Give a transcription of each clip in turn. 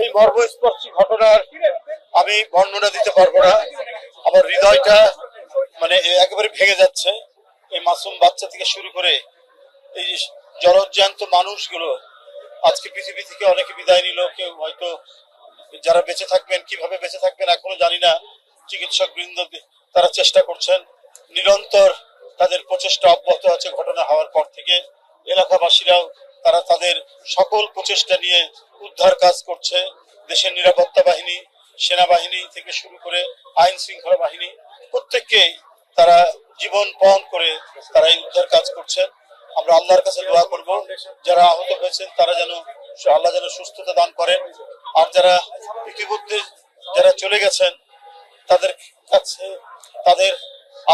এই মর্মস্পর্শী ঘটনার আমি বর্ণনা দিতে পারব না। আমার হৃদয়টা মানে একেবারে ভেঙে যাচ্ছে। এই মাসুম বাচ্চা থেকে শুরু করে এই যে জলজ্যান্ত মানুষগুলো আজকে পৃথিবী থেকে অনেকে বিদায় নিল। কেউ হয়তো যারা বেঁচে থাকবেন, কীভাবে বেঁচে থাকবেন এখনও জানি না। চিকিৎসক বৃন্দ তারা চেষ্টা করছেন। নিরন্তর তাদের প্রচেষ্টা অব্যাহত আছে ঘটনা হওয়ার পর থেকে। এলাকাবাসীরাও তারা তাদের সকল প্রচেষ্টা নিয়ে উদ্ধার কাজ করছে। দেশের নিরাপত্তা বাহিনী, সেনাবাহিনী থেকে শুরু করে আইন শৃঙ্খলা বাহিনী, প্রত্যেককেই তারা জীবন পণ করে তারা এই উদ্ধার কাজ করছেন। আমরা আল্লাহর কাছে দোয়া করব, যারা আহত হয়েছেন তারা যেন আল্লাহ যেন সুস্থতা দান করেন। আর যারা ইতিমধ্যে যারা চলে গেছেন, তাদের কাছে তাদের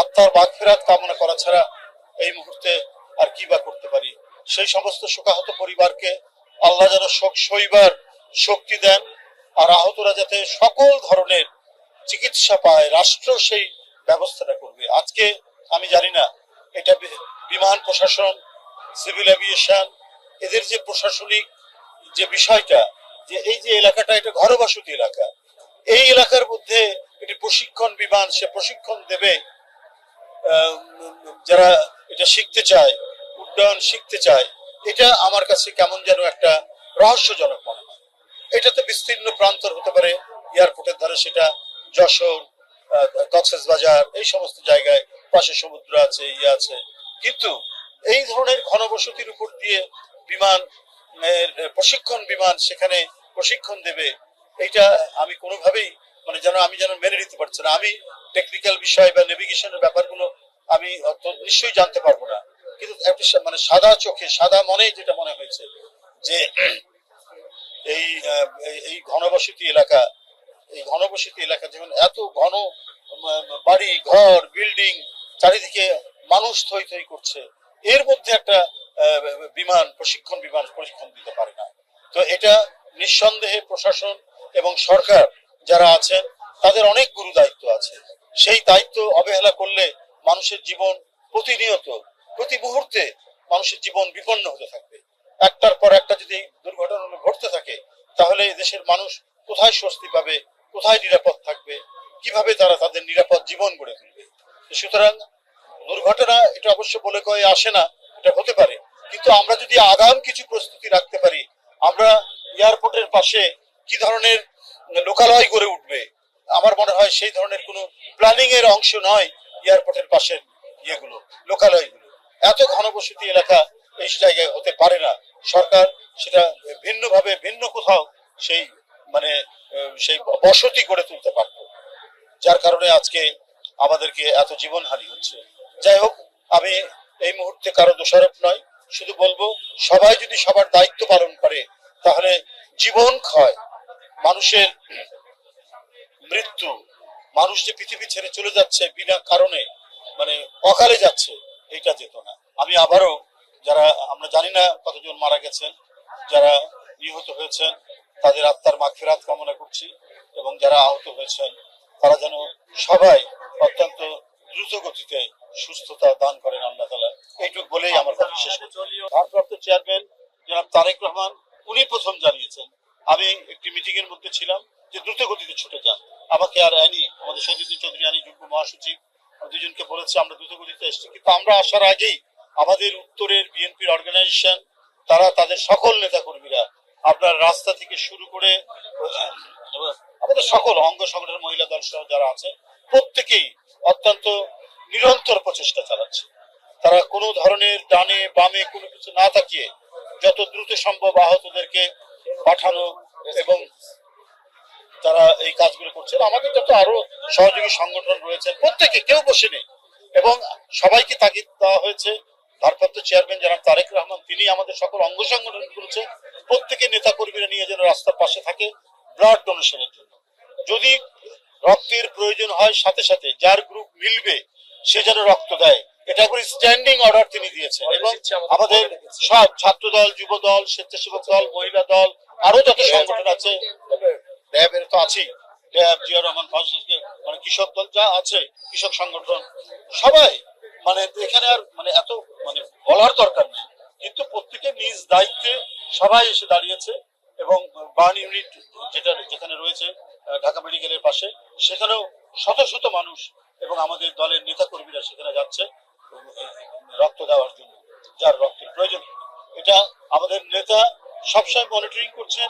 আত্মার বাঘ ফেরাত কামনা করা ছাড়া এই মুহূর্তে আর কি বা করতে পারি? সেই সমস্ত শোকাহত পরিবারকে আল্লাহ যেন শোক সইবার শক্তি দেন, আর আহতরা যাতে সকল ধরনের চিকিৎসা পায়, রাষ্ট্র সেই ব্যবস্থাটা করবে। আজকে আমি জানি না, এটা বিমান প্রশাসন, সিভিল এভিয়েশন, এদের যে প্রশাসনিক যে বিষয়টা, যে এই যে এলাকাটা, এটা ঘরবসতি এলাকা। এই এলাকার মধ্যে একটি প্রশিক্ষণ বিমান, সে প্রশিক্ষণ দেবে যারা এটা শিখতে চায় উড্ডয়ন শিখতে চায়, এটা আমার কাছে কেমন যেন একটা রহস্যজনক মনে হয়। এটা তো বিস্তীর্ণ প্রান্তর হতে পারে, এয়ারপোর্টের ধারে সেটা যশোর কক্সেস বাজার, এই সমস্ত জায়গায় পাশে সমুদ্র আছে ইয়ে আছে। কিন্তু এই ধরনের ঘনবসতির উপর দিয়ে বিমান প্রশিক্ষণ বিমান সেখানে প্রশিক্ষণ দেবে এটা আমি কোনোভাবেই মানে যেন আমি যেন মেনে নিতে পারছি না। আমি টেকনিক্যাল বিষয় বা নেভিগেশনের ব্যাপারগুলো আমি অত নিশ্চয়ই জানতে পারব না। কিন্তু মানে সাদা চোখে, সাদা মনে যেটা মনে হয়েছে যে এই এই- ঘনবসতি এলাকা, এই ঘনবসতি এলাকা যেমন এত ঘন বাড়ি, ঘর, বিল্ডিং, চারিদিকে মানুষ থই থই করছে, এর মধ্যে একটা বিমান, প্রশিক্ষণ বিমান প্রশিক্ষণ দিতে পারে না। তো এটা নিঃসন্দেহে প্রশাসন এবং সরকার যারা আছেন, তাদের অনেক গুরু দায়িত্ব আছে। সেই দায়িত্ব অবহেলা করলে মানুষের জীবন প্রতিনিয়ত প্রতি মুহূর্তে মানুষের জীবন বিপন্ন হতে থাকবে। একটার পর একটা যদি দুর্ঘটনা ঘটতে থাকে, তাহলে দেশের মানুষ কোথায় স্বস্তি পাবে, কোথায় নিরাপদ থাকবে, কীভাবে তারা তাদের নিরাপদ জীবন গড়ে তুলবে? সুতরাং দুর্ঘটনা এটা অবশ্য বলে কয়ে আসে না, এটা হতে পারে। কিন্তু আমরা যদি আগাম কিছু প্রস্তুতি রাখতে পারি, আমরা এয়ারপোর্টের পাশে কি ধরনের লোকালয় গড়ে উঠবে, আমার মনে হয় সেই ধরনের কোনো প্ল্যানিং এর অংশ নয় এয়ারপোর্টের পাশের ইয়েগুলো, লোকালয়গুলো। এত ঘনবসতি এলাকা এই জায়গায় হতে পারে না। সরকার সেটা ভিন্নভাবে ভিন্ন কোথাও সেই মানে সেই বসতি গড়ে তুলতে পারত। যার কারণে আজকে আমাদেরকে এত জীবনহানি হচ্ছে। যাই হোক, আমি এই মুহূর্তে কারও দোষারোপ নয়। শুধু বলব, সবাই যদি সবার দায়িত্ব পালন করে, তাহলে জীবন ক্ষয়। মানুষের মৃত্যু, মানুষ যে পৃথিবী ছেড়ে চলে যাচ্ছে বিনা কারণে মানে অকালে যাচ্ছে এইটা যেত না। আমি আবারও যারা, আমরা জানি না কতজন মারা গেছেন, যারা নিহত হয়েছেন, তাদের আত্মার মাগফিরাত কামনা করছি এবং যারা আহত হয়েছেন, তারা যেন সবাই অত্যন্ত দ্রুত গতিতে সুস্থতা দান করেন আল্লাহ তালা এইটুক বলেই আমার কথা শেষ করছি। ভারপ্রাপ্ত চেয়ারম্যান জনাব তারেক রহমান, উনি প্রথম জানিয়েছেন, আমি একটি মিটিং এর মধ্যে ছিলাম যে দ্রুত গতিতে ছুটে যান। আমাকে আর আনি আমাদের শহীদুদ্দিন চৌধুরী আনি যুগ্ম মহাসচিব দুজনকে বলেছে, আমরা দ্রুত গতিতে এসেছি। কিন্তু আমরা আসার আগেই আমাদের উত্তরের বিএনপির অর্গানাইজেশন তারা তাদের সকল নেতা কর্মীরা আপনার রাস্তা থেকে শুরু করে, আমাদের সকল অঙ্গ সংগঠন মহিলা দল সহ যারা আছে, প্রত্যেকেই অত্যন্ত নিরন্তর প্রচেষ্টা চালাচ্ছে। তারা কোনো ধরনের ডানে বামে কোনো কিছু না তাকিয়ে যত দ্রুত সম্ভব আহতদেরকে পাঠানো এবং এই কাজগুলো করছেন। আমাদের যত আরও সহযোগী সংগঠন রয়েছে প্রত্যেকে কেউ বসে নেই। এবং সবাইকে তাগিদ দেওয়া হয়েছে। ভারপ্রাপ্ত চেয়ারম্যান জনাব তারেক রহমান তিনি আমাদের সকল অঙ্গ সংগঠন করেছে প্রত্যেকে নেতা কর্মীরা নিয়ে যেন রাস্তার পাশে থাকে ব্লাড ডোনেশনের জন্য। যদি রক্তের প্রয়োজন হয় সাথে সাথে যার গ্রুপ মিলবে সে যেন রক্ত দেয়। এটা করে স্ট্যান্ডিং অর্ডার তিনি দিয়েছেন। এবং আমাদের সব ছাত্র দল যুব দল স্বেচ্ছাসেবক দল মহিলা দল আরও যত সংগঠন আছে র্যাবের তো আছেই। র্যাব জিয়া রহমান ফজলকে মানে কৃষক দল যা আছে, কৃষক সংগঠন, সবাই মানে এখানে আর মানে এত মানে বলার দরকার নেই। কিন্তু প্রত্যেকে নিজ দায়িত্বে সবাই এসে দাঁড়িয়েছে এবং বার্ন ইউনিট যেটা, যেখানে রয়েছে ঢাকা মেডিকেলের পাশে, সেখানেও শত শত মানুষ এবং আমাদের দলের নেতা কর্মীরা সেখানে যাচ্ছে রক্ত দেওয়ার জন্য, যার রক্তের প্রয়োজন। এটা আমাদের নেতা সবসময় মনিটরিং করছেন